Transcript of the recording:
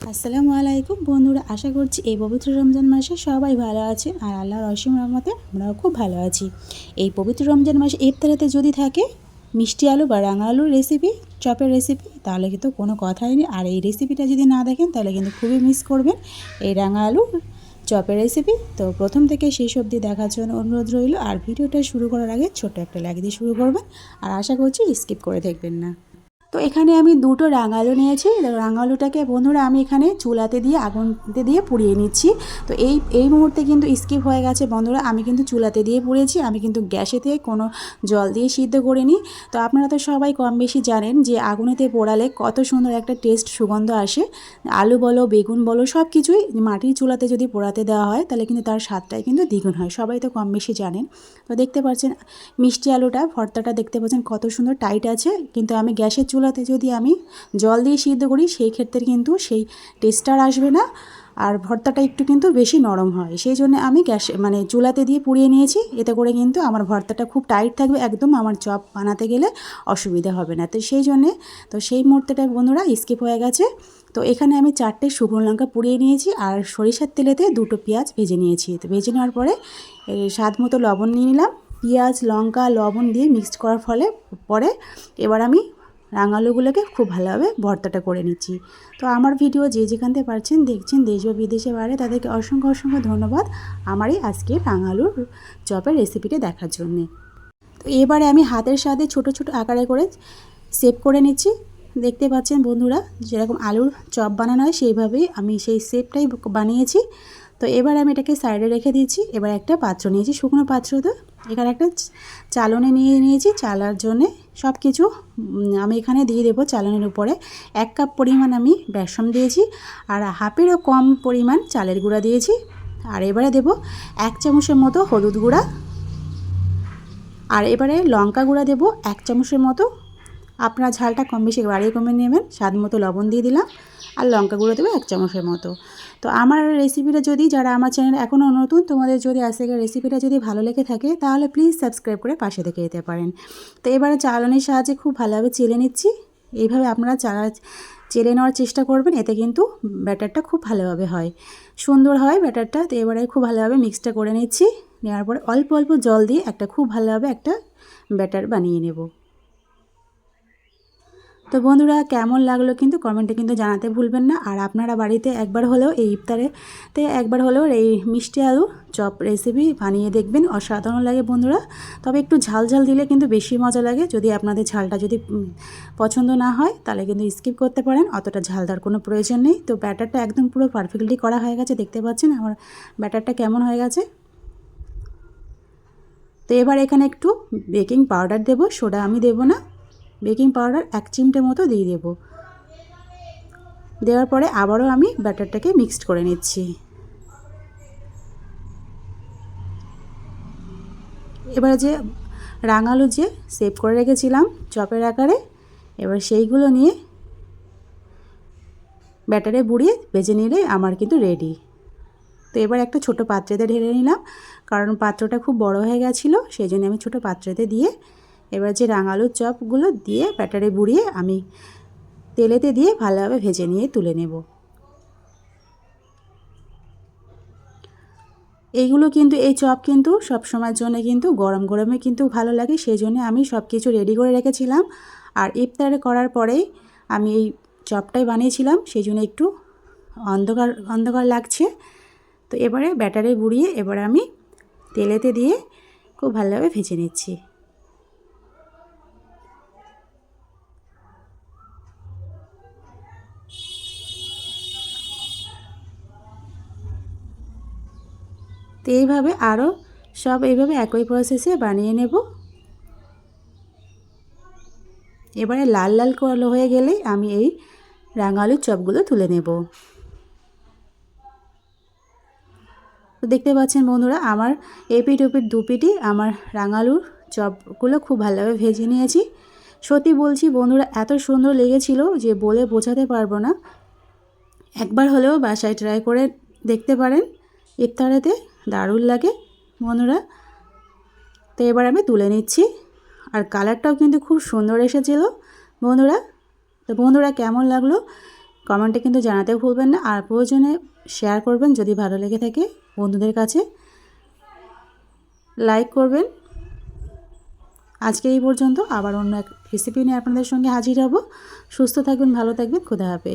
আসসালামু আলাইকুম বন্ধুরা, আশা করছি এই পবিত্র রমজান মাসে সবাই ভালো আছে আর আল্লাহর অসীম রহমতে আমরাও খুব ভালো আছি। এই পবিত্র রমজান মাসে ইফতারেতে যদি থাকে মিষ্টি আলু বা রাঙা আলুর রেসিপি চপের রেসিপি তাহলে কিন্তু কোনো কথাই নেই। আর এই রেসিপিটা যদি না দেখেন, তাহলে কিন্তু খুবই মিস করবেন। এই রাঙা আলু চপের রেসিপি তো প্রথম থেকে শেষ অবধি দেখার জন্য অনুরোধ রইল। আর ভিডিওটা শুরু করার আগে ছোট একটা লাইক দিয়ে শুরু করবেন। আর আশা করছি স্কিপ করে দেখবেন না। তো এখানে আমি দুটো রাঙালু নিয়েছি। রাঙালুটাকে বন্ধুরা আমি এখানে চুলাতে দিয়ে, আগুনতে দিয়ে পুড়িয়ে নিচ্ছি। তো এই এই মুহূর্তে কিন্তু স্কিপ হয়ে গেছে বন্ধুরা। আমি কিন্তু চুলাতে দিয়ে পুড়িয়েছি। আমি কিন্তু গ্যাসেতে কোনো জল দিয়ে সিদ্ধ করিনি। তো আপনারা তো সবাই কম বেশি জানেন যে আগুনেতে পোড়ালে কত সুন্দর একটা টেস্ট সুগন্ধ আসে। আলু বলো, বেগুন বলো সব কিছুই মাটির চুলাতে যদি পোড়াতে দেওয়া হয়, তাহলে কিন্তু তার স্বাদটাই কিন্তু দ্বিগুণ হয়। সবাই তো কম বেশি জানেন। তো দেখতে পাচ্ছেন, মিষ্টি আলুটা, ভর্তাটা দেখতে পাচ্ছেন কত সুন্দর টাইট আছে। কিন্তু আমি গ্যাসের চুলাতে যদি আমি জল দিয়ে সিদ্ধ করি, সেই ক্ষেত্রে কিন্তু সেই টেস্টটা আর আসবে না। আর ভর্তাটা একটু কিন্তু বেশি নরম হয়। সেই জন্য আমি গ্যাস মানে চুলাতে দিয়ে পুড়িয়ে নিয়েছি। এতে করে কিন্তু আমার ভর্তাটা খুব টাইট থাকবে। একদম আমার চপ বানাতে গেলে অসুবিধা হবে না। তো সেই জন্যে, তো সেই মুহূর্তেটা বন্ধুরা স্কিপ হয়ে গেছে। তো এখানে আমি চারটে শুকনো লঙ্কা পুড়িয়ে নিয়েছি আর সরিষার তেলেতে দুটো পেঁয়াজ ভেজে নিয়েছি। তো ভেজে নেওয়ার পরে স্বাদ মতো লবণ নিয়ে নিলাম। পেঁয়াজ, লঙ্কা, লবণ দিয়ে মিক্সড করার ফলে, পরে এবার আমি রাঙালুগুলোকে খুব ভালোভাবে ভর্তাটা করে নিচ্ছি। তো আমার ভিডিও যে যেখান থেকে পারছেন দেখছেন দেশ বা বিদেশে বাইরে, তাদেরকে অসংখ্য অসংখ্য ধন্যবাদ আমার এই আজকে রাঙালুর চপের রেসিপিটা দেখার জন্যে। তো এবারে আমি হাতের সাথে ছোট ছোট আকারে করে সেভ করে নিচ্ছি। দেখতে পাচ্ছেন বন্ধুরা, যেরকম আলুর চপ বানানো হয় সেইভাবেই আমি সেই শেপটাই বানিয়েছি। তো এবার আমি এটাকে সাইডে রেখে দিয়েছি। এবার একটা পাত্র নিয়েছি, শুকনো পাত্র তো। এখানে একটা চালনে নিয়ে নিয়েছি চালার জন্যে। সব কিছু আমি এখানে দিয়ে দেবো চালানের উপরে। এক কাপ পরিমাণ আমি বেসন দিয়েছি আর হাফেরও কম পরিমাণ চালের গুঁড়া দিয়েছি। আর এবারে দেব এক চামচের মতো হলুদ গুঁড়া। আর এবারে লঙ্কা গুঁড়া দেব এক চামচের মতো আপনারা ঝালটা কম বেশি বাড়িয়ে কমে নেবেন, স্বাদ মতো লবণ দিয়ে দিলাম, আর লঙ্কা গুঁড়ো দেবো এক চামচের মতো। তো আমার রেসিপিটা যদি যারা আমার চ্যানেল এখনও নতুন, তোমাদের যদি আজকের রেসিপিটা যদি ভালো লেগে থাকে, তাহলে প্লিজ সাবস্ক্রাইব করে পাশে থেকে যেতে পারেন। তো এবারে চালানির সাহায্যে খুব ভালোভাবে চেলে নিচ্ছি। এইভাবে আপনারা চালা, চেলে নেওয়ার চেষ্টা করবেন, এতে কিন্তু ব্যাটারটা খুব ভালোভাবে হয়। সুন্দর হয় ব্যাটারটা, তো এবারে খুব ভালোভাবে মিক্সটা করে নিচ্ছি। নেওয়ার পরে অল্প অল্প জল দিয়ে একটা খুব ভালোভাবে একটা ব্যাটার বানিয়ে নেব। তো বন্ধুরা, কেমন লাগল কিন্তু কমেন্টে কিন্তু জানাতে ভুলবেন না। আর আপনারা বাড়িতে একবার হলেও এই ইফতারেতে একবার হলেও এই মিষ্টি আলু চপ রেসিপি বানিয়ে দেখবেন, অসাধারণ লাগে বন্ধুরা। তবে একটু ঝাল ঝাল দিলে কিন্তু বেশি মজা লাগে। যদি আপনাদের ঝালটা যদি পছন্দ না হয়, তাহলে কিন্তু স্কিপ করতে পারেন। অতটা ঝাল দেওয়ার কোনো প্রয়োজন নেই। তো ব্যাটারটা একদম পুরো পারফেক্টলি করা হয়ে গেছে, দেখতে পাচ্ছেন আমার ব্যাটারটা কেমন হয়ে গেছে। তো এবার এখানে একটু বেকিং পাউডার দেবো, সোডা আমি দেবো না। বেকিং পাউডার এক চিমটে মতো দিয়ে দেব। দেওয়ার পরে আবারও আমি ব্যাটারটাকে মিক্সড করে নিচ্ছি। এবার যে রাঙালু যে সেভ করে রেখেছিলাম চপের আকারে, এবার সেইগুলো নিয়ে ব্যাটারে বুড়িয়ে বেজে নিলে আমার কিন্তু রেডি। তো এবার একটা ছোট পাত্রেতে ঢেলে নিলাম, কারণ পাত্রটা খুব বড় হয়ে গেছিল, সেই জন্য আমি ছোটো পাত্রেতে দিয়ে এবার যে রাঙালুর চপগুলো দিয়ে ব্যাটারে বুড়িয়ে আমি তেলেতে দিয়ে ভালোভাবে ভেজে নিয়ে তুলে নেব। এইগুলো কিন্তু, এই চপ কিন্তু সব সময়ের জন্য কিন্তু গরম গরমে কিন্তু ভালো লাগে সেই জন্য আমি সব কিছু রেডি করে রেখেছিলাম। আর ইফতার করার পরেই আমি এই চপটাই বানিয়েছিলাম সেই জন্য একটু অন্ধকার অন্ধকার লাগছে। তো এবারে ব্যাটারে বুড়িয়ে এবার আমি তেলেতে দিয়ে খুব ভালোভাবে ভেজে নিচ্ছি। তো এইভাবে আরও সব এইভাবে একই প্রসেসে বানিয়ে নেব। এবারে লাল লাল কালো হয়ে গেলেই আমি এই রাঙালুর চপগুলো তুলে নেব। তো দেখতে পাচ্ছেন বন্ধুরা, আমার এপিট ওপিট দুপিটি আমার রাঙালুর চপগুলো খুব ভালোভাবে ভেজে নিয়েছি। সত্যি বলছি বন্ধুরা, এত সুন্দর লেগেছিল যে বলে বোঝাতে পারব না। একবার হলেও বাসায় ট্রাই করে দেখতে পারেন ইফতারেতে। দারুণ লাগে বন্ধুরা। তো এবার আমি তুলে নিচ্ছি। আর কালারটাও কিন্তু খুব সুন্দর এসেছিল বন্ধুরা। তো বন্ধুরা, কেমন লাগল? কমেন্টে কিন্তু জানাতেও ভুলবেন না। আর প্রয়োজনে শেয়ার করবেন যদি ভালো লেগে থাকে বন্ধুদের কাছে। লাইক করবেন। আজকে এই পর্যন্ত আবার অন্য এক রেসিপি নিয়ে আপনাদের সঙ্গে হাজির হব। সুস্থ থাকবেন, ভালো থাকবেন, খুদা হাফেজ।